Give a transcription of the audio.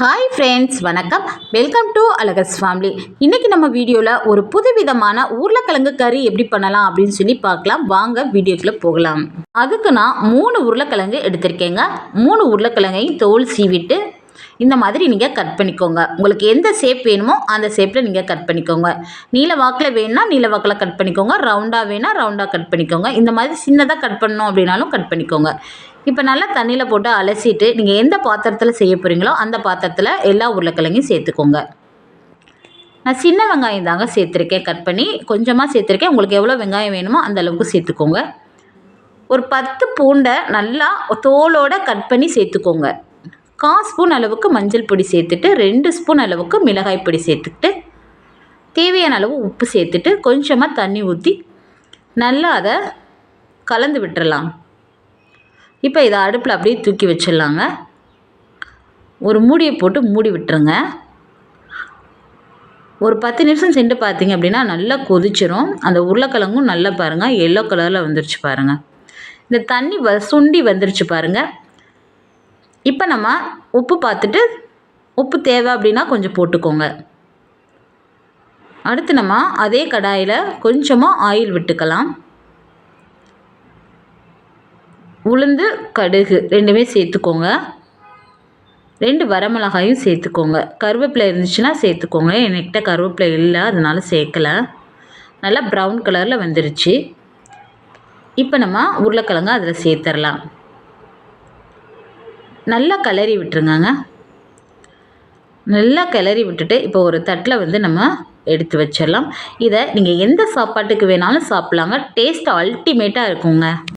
Hi friends வணக்கம். Welcome to அழகஸ் family இன்றைக்கி நம்ம வீடியோவில் ஒரு புதுவிதமான உருளைக்கிழங்கு கறி எப்படி பண்ணலாம் அப்படின்னு சொல்லி பார்க்கலாம். வாங்க வீடியோக்குள்ளே போகலாம். அதுக்கு நான் மூணு உருளைக்கிழங்கு எடுத்திருக்கேங்க. மூணு உருளைக்கிழங்கையும் தோல் சீவிட்டு இந்த மாதிரி நீங்கள் கட் பண்ணிக்கோங்க. உங்களுக்கு எந்த ஷேப் வேணுமோ அந்த ஷேப்பில் நீங்கள் கட் பண்ணிக்கோங்க. நீல வாக்கில் வேணும்னா நீல வாக்கில் கட் பண்ணிக்கோங்க. ரவுண்டாக வேணால் ரவுண்டாக கட் பண்ணிக்கோங்க. இந்த மாதிரி சின்னதாக கட் பண்ணணும் அப்படின்னாலும் கட் பண்ணிக்கோங்க. இப்போ நல்லா தண்ணியில் போட்டு அலசிட்டு நீங்கள் எந்த பாத்திரத்தில் செய்ய போகிறீங்களோ அந்த பாத்திரத்தில் எல்லா உருளைக்கிழங்கையும் சேர்த்துக்கோங்க. நான் சின்ன வெங்காயம் தாங்க சேர்த்துருக்கேன். கட் பண்ணி கொஞ்சமாக சேர்த்துருக்கேன். உங்களுக்கு எவ்வளோ வெங்காயம் வேணுமோ அந்த அளவுக்கு சேர்த்துக்கோங்க. ஒரு பத்து பூண்டை நல்லா தோலோடு கட் பண்ணி சேர்த்துக்கோங்க. கால் ஸ்பூன் அளவுக்கு மஞ்சள் பொடி சேர்த்துட்டு ரெண்டு ஸ்பூன் அளவுக்கு மிளகாய் பொடி சேர்த்துக்கிட்டு தேவையான அளவு உப்பு சேர்த்துட்டு கொஞ்சமாக தண்ணி ஊற்றி நல்லா அதை கலந்து விட்டுறலாம். இப்போ இதை அடுப்பில் அப்படியே தூக்கி வச்சிடலாங்க. ஒரு மூடியை போட்டு மூடி விட்டுருங்க. ஒரு பத்து நிமிஷம் சென்று பார்த்தீங்க அப்படின்னா நல்லா கொதிச்சிரும். அந்த உருளைக்கிழங்கும் நல்லா பாருங்கள் எல்லோ கலரில் வந்துருச்சு பாருங்கள் இந்த தண்ணி வ சுண்டி வந்துருச்சு பாருங்கள் இப்போ நம்ம உப்பு பார்த்துட்டு உப்பு தேவை அப்படின்னா கொஞ்சம் போட்டுக்கோங்க. அடுத்து நம்ம அதே கடாயில் கொஞ்சமாக ஆயில் விட்டுக்கலாம். உளுந்து கடுகு ரெண்டுமே சேர்த்துக்கோங்க. ரெண்டு வரமிளகாயும் சேர்த்துக்கோங்க. கருவேப்பிலை இருந்துச்சுன்னா சேர்த்துக்கோங்க. என்கிட்ட கருவேப்பிலை இல்லை அதனால சேர்க்கலை. நல்லா ப்ரௌன் கலரில் வந்துருச்சு. இப்போ நம்ம உருளைக்கிழங்கு அதில் சேர்த்துடலாம். நல்லா கிளறி விட்டுருங்கங்க. நல்லா கிளறி விட்டுட்டு இப்போ ஒரு தட்டில் வந்து நம்ம எடுத்து வச்சிடலாம். இதை நீங்கள் எந்த சாப்பாட்டுக்கு வேணாலும் சாப்பிட்லாங்க. டேஸ்ட் அல்டிமேட்டாக இருக்குங்க.